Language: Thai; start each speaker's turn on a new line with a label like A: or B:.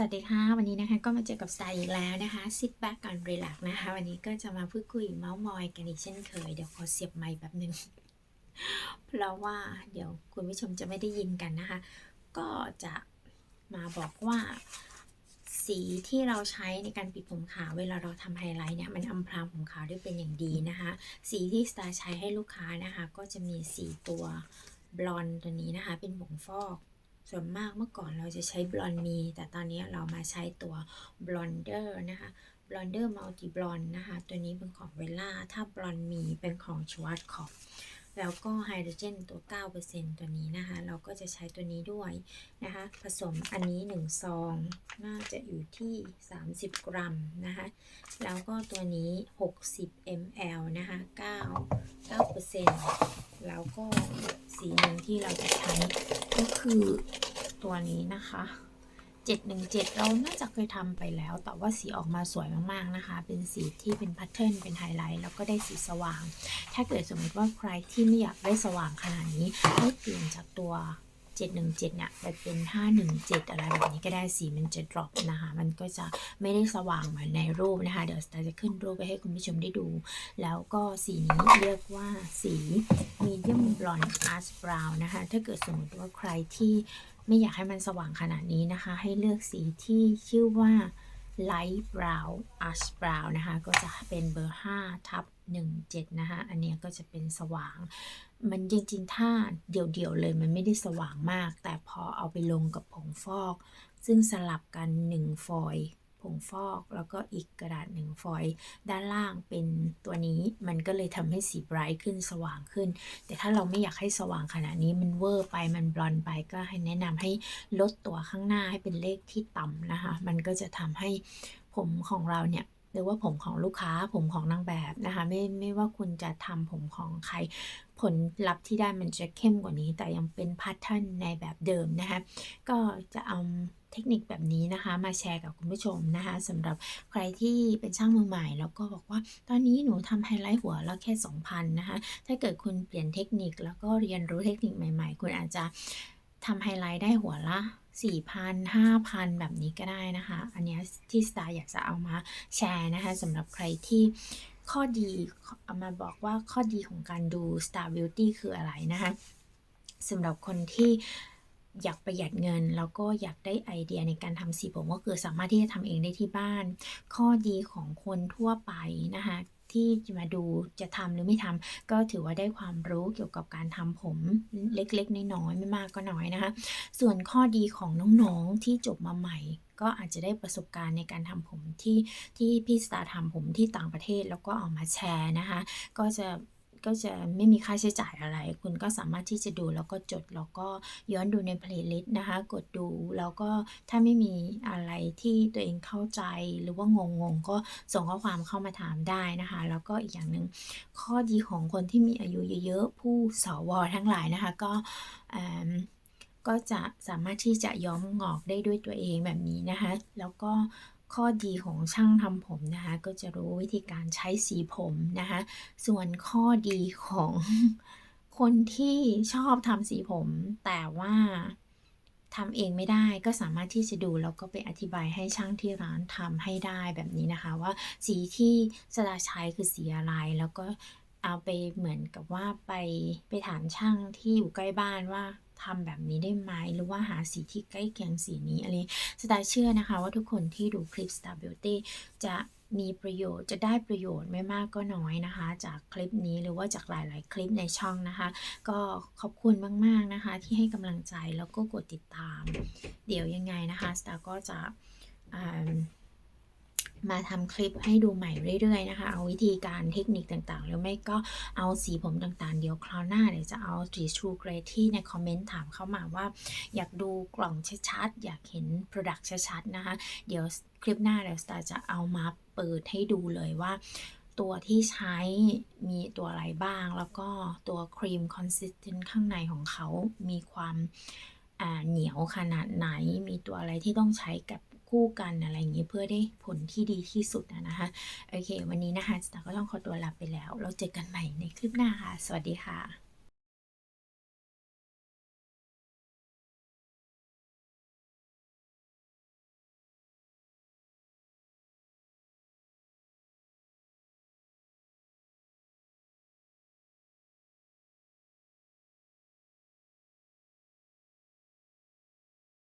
A: สวัสดีค่ะ วันนี้นะคะก็มาเจอกับสไตล์อีกแล้วนะคะ sit back ก่อน relax นะคะ วันนี้ก็จะมาพูดคุยเมาส์มอยกันอีกเช่นเคย เดี๋ยวขอเสียบไมค์แบบหนึ่งเพราะว่าเดี๋ยวคุณผู้ชมจะไม่ได้ยินกันนะคะ ก็จะมาบอกว่าสีที่เราใช้ในการปิดผมขาวเวลาเราทำไฮไลท์เนี่ยมันอำพรางผมขาวได้เป็นอย่างดีนะคะ สีที่สตาร์ใช้ให้ลูกค้านะคะ ก็จะมีสีตัวบลอนด์ตัวนี้นะคะ เป็นผงฟอก ส่วนมากเมื่อก่อนเราจะใช้บลอนมี แต่ตอนนี้เรามาใช้ตัวบลอนเดอร์นะคะบลอนเดอร์มัลติบลอนนะคะ ตัวนี้เป็นของเวล่าถ้าบลอนมีเป็นของชวัตคอป แล้วก็ไฮโดรเจนตัว 9%ตัวนี้นะคะ เราก็จะใช้ตัวนี้ด้วยนะคะ ผสมอันนี้ 1 ซอง น่าจะอยู่ที่ 30 กรัมนะคะ แล้วก็ตัวนี้ 60 ml นะคะ 9 9%แล้วก็สีหนึ่งที่เราจะใช้ก็คือตัวนี้นะคะ 717 เราน่าจะเคยทำไปแล้ว แต่ว่าสีออกมาสวยมากๆนะคะ เป็นสีที่เป็นแพทเทิร์นเป็นไฮไลท์แล้วก็ได้สีสว่าง ถ้าเกิดสมมติว่าใครที่ไม่อยากได้สว่างขนาดนี้ให้เปลี่ยนจากตัว 717เนี่ยไปเป็น 517 อะไรแบบนี้ก็ได้สีมันจะ drop นะคะ มันก็จะไม่ได้สว่างเหมือนในรูปนะคะ เดี๋ยวสตาร์จะขึ้นรูปไปให้คุณผู้ชมได้ดู แล้วก็สีนี้เรียกว่าสี medium blonde ash brown นะคะ ถ้าเกิดสมมติว่าใครที่ไม่อยากให้มันสว่างขนาดนี้นะคะ ให้เลือกสีที่ชื่อว่า light brown ash brown นะคะ ก็จะเป็นเบอร์ 5 ทับ 17นะคะอันนี้ก็จะเป็นสว่าง มันจริงๆ ถ้าเดี่ยวๆเลยมันไม่ได้สว่างมาก แต่พอเอาไปลงกับผงฟอก ซึ่งสลับกัน 1 ฟอยล์ผงฟอกแล้วก็อีกกระดาษ1ฟอยล์ด้านล่างเป็นตัวนี้มันก็เลยทำให้สีไบรท์ขึ้นสว่างขึ้น แต่ถ้าเราไม่อยากให้สว่างขนาดนี้มันเวอร์ไปมันบลอนไปก็ให้แนะนำให้ลดตัวข้างหน้าให้เป็นเลขที่ต่ำนะคะ มันก็จะทำให้ผมของเราเนี่ย รือว่าผมของลูกค้าผมของนางแบบนะคะไม่ไม่ว่าคุณจะทำผมของใคร ผลลัพธ์ที่ได้มันจะเข้มกว่านี้ แต่ยังเป็นพาร์ทเทนในแบบเดิมนะคะก็จะเอาเทคนิคแบบนี้นะคะ มาแชร์กับคุณผู้ชมนะคะสำหรับใครที่เป็นช่างมือใหม่ แล้วก็บอกว่าตอนนี้หนูทำไฮไลท์หัวแล้วแค่ 2,000 นะคะ ถ้าเกิดคุณเปลี่ยนเทคนิคแล้วก็เรียนรู้เทคนิคใหม่ ๆ คุณอาจจะทำไฮไลท์ได้หัวละ 4,000 5,000แบบนี้ก็ได้นะคะ อันนี้ที่สตาร์อยากจะเอามาแชร์นะคะสำหรับใครที่ข้อดีเอามาบอกว่าข้อดีของการดู Star Beauty คืออะไรนะคะสำหรับคนที่อยากประหยัดเงิน แล้วก็อยากได้ไอเดียในการทำสีผมก็คือสามารถที่จะทำเองได้ที่บ้าน ข้อดีของคนทั่วไปนะคะ ที่จะมาดูจะทำหรือไม่ทำก็ถือว่าได้ความรู้เกี่ยวกับการทำผมเล็กๆ น้อยๆไม่มากก็น้อยนะคะ ส่วนข้อดีของน้องๆที่จบมาใหม่ก็อาจจะได้ประสบการณ์ในการทำผมที่ที่พี่สตาร์ทำผมที่ต่างประเทศ แล้วก็เอามาแชร์นะคะ ก็จะ ก็จะไม่มีค่าใช้จ่ายอะไร คุณก็สามารถที่จะดูแล้วก็จดแล้วก็ย้อนดูในเพลย์ลิสต์นะคะ กดดูแล้วก็ถ้าไม่มีอะไรที่ตัวเองเข้าใจหรือว่างงงๆก็ส่งข้อความเข้ามาถามได้นะคะ แล้วก็อีกอย่างหนึ่งข้อดีของคนที่มีอายุเยอะๆ ผู้สวทั้งหลายนะคะ ก็ก็จะสามารถที่จะย้อมงอกได้ด้วยตัวเองแบบนี้นะคะ แล้วก็ ข้อดีของช่างทำผมนะคะก็จะรู้วิธีการใช้สีผมนะคะส่วนข้อดีของคนที่ชอบทำสีผม แต่ว่าทำเองไม่ได้ก็สามารถที่จะดูแล้วก็ไปอธิบายให้ช่างที่ร้านทำให้ได้แบบนี้นะคะ ว่าสีที่สดาใช้คือสีอะไรแล้วก็ เอาไปเหมือนกับว่าไปไปถามช่างที่อยู่ใกล้บ้านว่าทำแบบนี้ได้ไหมหรือว่าหาสีที่ใกล้เคียงสีนี้อะไรสไตล์เชื่อนะคะ ว่าทุกคนที่ดูคลิป Star Beauty จะมีประโยชน์จะได้ประโยชน์ไม่มากก็น้อยนะคะ จากคลิปนี้หรือว่าจากหลาย ๆ คลิปในช่องนะคะ ก็ขอบคุณมาก ๆ นะคะ ที่ให้กำลังใจแล้วก็กดติดตาม เดี๋ยวยังไงนะคะสตาร์ก็จะ มาทำคลิปให้ดูใหม่เรื่อยๆนะคะ เอาวิธีการเทคนิคต่างๆ หรือไม่ก็เอาสีผมต่างๆ เดี๋ยวคราวหน้าเดี๋ยวจะเอาสีชูเกรที่ในคอมเมนต์ถามเข้ามาว่า อยากดูกล่องชัดๆ อยากเห็น Product ชัดๆ นะคะ เดี๋ยวคลิปหน้าเดี๋ยวสตาร์จะเอามาเปิดให้ดูเลยว่าตัวที่ใช้มีตัวอะไรบ้าง แล้วก็ตัวครีมคอนสิสเทนต์ข้างในของเขามีความเหนียวขนาดไหน มีตัวอะไรที่ต้องใช้กับ คู่กันอะไรอย่างนี้เพื่อได้ผลที่ดีที่สุดนะคะโอเค วันนี้นะคะสตาร์ก็ต้องขอตัวลาไปแล้ว เราเจอกันใหม่ในคลิปหน้าค่ะ สวัสดีค่ะ